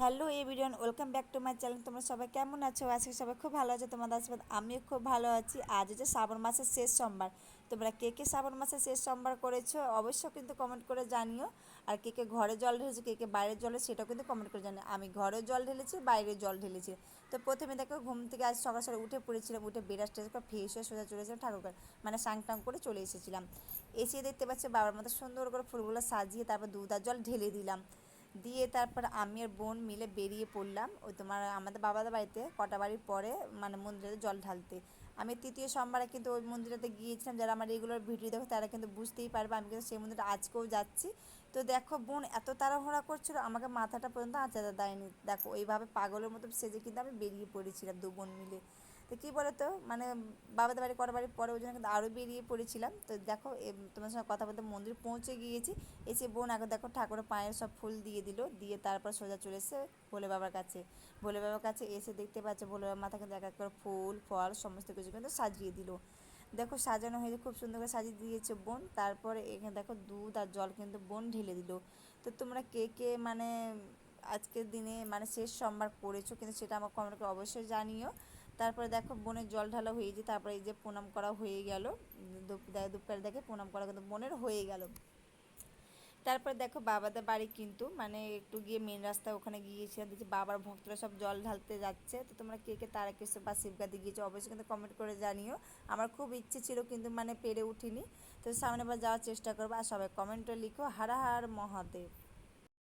Hello everyone, welcome back to my channel. তোমরা সবাই কেমন আছো? আজকে সবাই খুব ভালো আছো, তোমাদের আশীর্বাদ। আমিও খুব ভালো আছি। আজ হচ্ছে শ্রাবণ মাসের শেষ সোমবার। তোমরা কে কে শ্রাবণ মাসের শেষ সোমবার করেছ অবশ্যই কিন্তু কমেন্ট করে জানিও। আর কে কে ঘরে জল ঢেলেছো, কে কে বাইরে জলে সেটাও কিন্তু কমেন্ট করে জানিও। আমি ঘরে জল ঢেলেছি, বাইরে জল ঢেলেছি। তো প্রথমে দেখো, ঘুম থেকে আজ সকাল সকাল উঠে পড়েছিলাম, উঠে বেরাস টেস করে ফ্রেশ হয়ে সোজা চলেছিলাম ঠাকুর মানে সাং টাং করে চলে এসেছিলাম। এসে দেখতে পাচ্ছি বাবার মতো সুন্দর করে ফুলগুলো সাজিয়ে তারপর দুধ আর জল ঢেলে দিলাম। দিয়ে তারপর আমি আর বোন মিলে বেরিয়ে পড়লাম ওই তোমার আমাদের বাবাদের বাড়িতে, কটা বাড়ির পরে মানে মন্দিরে জল ঢালতে। আমি তৃতীয় সোমবারে কিন্তু ওই মন্দিরেতে গিয়েছিলাম, যারা আমার রেগুলার ভিডিও দেখো তারা কিন্তু বুঝতেই পারবে আমি কিন্তু সেই মন্দিরে আজকেও যাচ্ছি। তো দেখো বোন এত তাড়াহুড়া করছিল, আমাকে মাথাটা পর্যন্ত আঁচাতে দেয়নি। দেখো, ওইভাবে পাগলের মতো সেজে কিন্তু আমি বেরিয়ে পড়েছিলাম দু বোন মিলে। তো কী বলো তো মানে বাবাদের বাড়ি কটা বাড়ি পরে ওই জন্য কিন্তু আরও বেরিয়ে পড়েছিলাম। তো দেখো তোমার সঙ্গে কথা বলতে মন্দির পৌঁছে গিয়েছি। এসে বোন আগে দেখো ঠাকুরের পায়ের সব ফুল দিয়ে দিল। দিয়ে তারপর সোজা চলে এসে ভোলে বাবার কাছে। ভোলে বাবার কাছে এসে দেখতে পাচ্ছে ভোলে বাবার মাথা কিন্তু এক এক করে ফুল, ফল, সমস্ত কিছু কিন্তু সাজিয়ে দিল। দেখো সাজানো হয়েছে, খুব সুন্দর করে সাজিয়ে দিয়েছে বোন। তারপরে এখানে দেখো দুধ আর জল কিন্তু বোন ঢেলে দিল। তো তোমরা কে কে মানে আজকের দিনে মানে শেষ সোমবার করেছ কিন্তু সেটা আমার কমেন্ট অবশ্যই জানিও। তারপরে দেখো বোনের জল ঢালা হয়ে যে তারপরে এই যে প্রণাম করা হয়ে গেল। দুপুরে দেখে প্রণাম করা কিন্তু বোনের হয়ে গেল। তারপরে দেখো বাবাদের বাড়ি কিন্তু মানে একটু গিয়ে মেন রাস্তা ওখানে গিয়েছিলাম, দেখছি বাবার ভক্তরা সব জল ঢালতে যাচ্ছে। তো তোমরা কে কে তারা কিছু বা শিবগাতে গিয়েছো অবশ্যই কিন্তু কমেন্ট করে জানিও। আমার খুব ইচ্ছে ছিল কিন্তু মানে পেরে উঠিনি। তো সামনে বার যাওয়ার চেষ্টা করব, আর সবাই কমেন্টে লিখো। হারা হার মহাদেব।